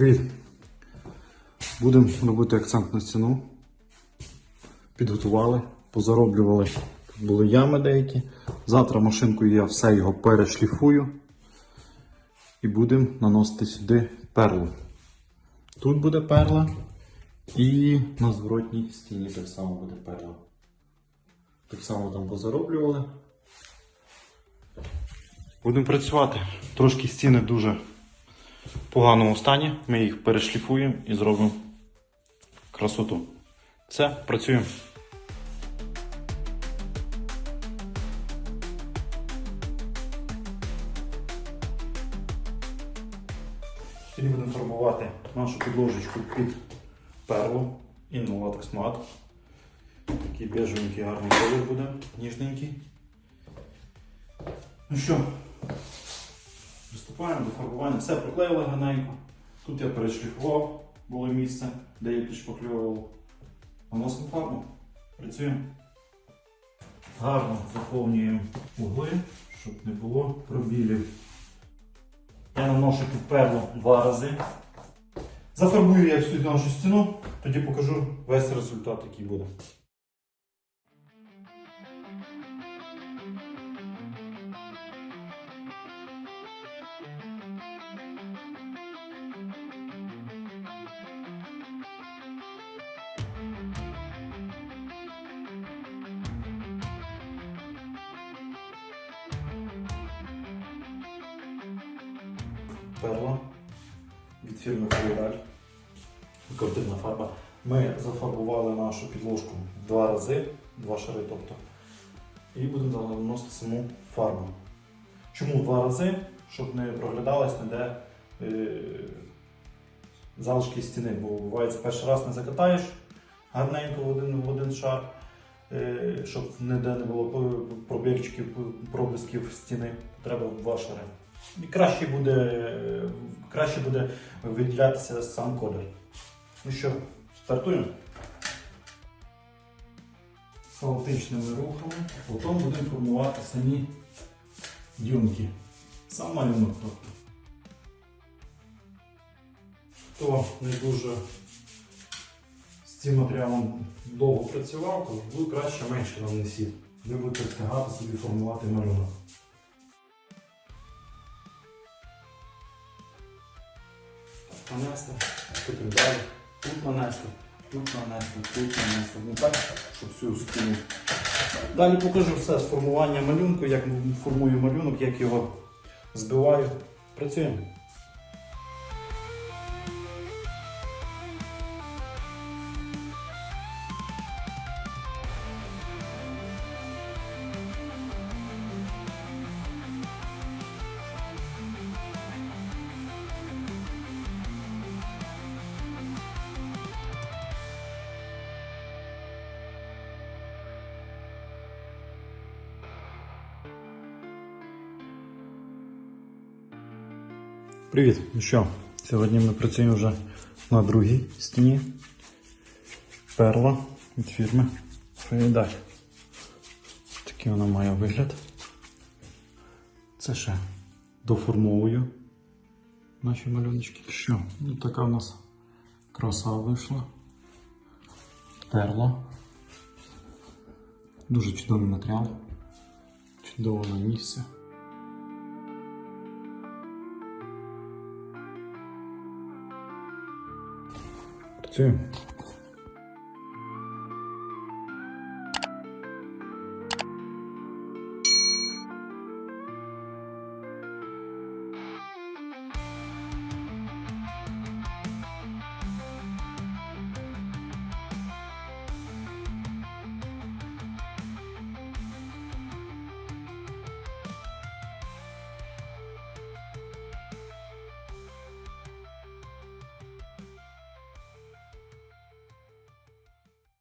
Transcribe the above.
Привіт! Будемо робити акцент на стіну. Підготували, позароблювали. Були ями деякі. Завтра машинкою я все його перешліфую і будемо наносити сюди перлу. Тут буде перла і на зворотній стіні так само буде перла. Так само там позароблювали. Будемо працювати. Трошки стіни дуже в поганому стані. Ми їх перешліфуємо і зробимо красоту. Все, працюємо. Сьогодні будемо фарбувати нашу підложечку під перлу Innovatex Matte. Такий бежевенький гарний колір буде, ніжненький. Ну що, приступаємо до фарбування. Все проклеїли гарненько. Тут я перешліфував, було місце, де я підшпакльовував. Наносимо фарбу. Працюємо. Гарно заповнюємо угли, щоб не було пробілів. Я наношу під перлу два рази. Зафарбую я всю нашу стіну, тоді покажу весь результат, який буде. Перла від фірми Флораль. Декоративна фарба. Ми зафарбували нашу підложку два рази, два шари, тобто. І будемо наносити саму фарбу. Чому два рази? Щоб не проглядалось ніде е, залишки стіни, бо буває, перший раз не закатаєш гарненько в один, в один шар, е, щоб ніде не було пробірчиків, проблисків стіни. Треба в два шари. І краще буде, краще буде виділятися сам колір. Ну що, стартуємо. Хаотичними рухами, потім будемо формувати самі дюнки. Сам малюнок тобто. Хто не дуже з цим матеріалом довго працював, то ви краще менше нанесіть. Ви будете встигати собі формувати малюнок. Нанести, потім далі, тут нанести, тут нанести, тут нанести. Ну так, щоб всю стіну. Далі покажу все з формування малюнку, як формую малюнок, як його збиваю. Працюємо. Привіт! Ну що, сьогодні ми працюємо вже на другій стіні. Перла від фірми Фейдаль. Такий вона має вигляд. Це ще доформовую наші малюночки. Що? Ну, така у нас краса вийшла. Перла. Дуже чудовий матеріал. Чудово на місце. Працюємо.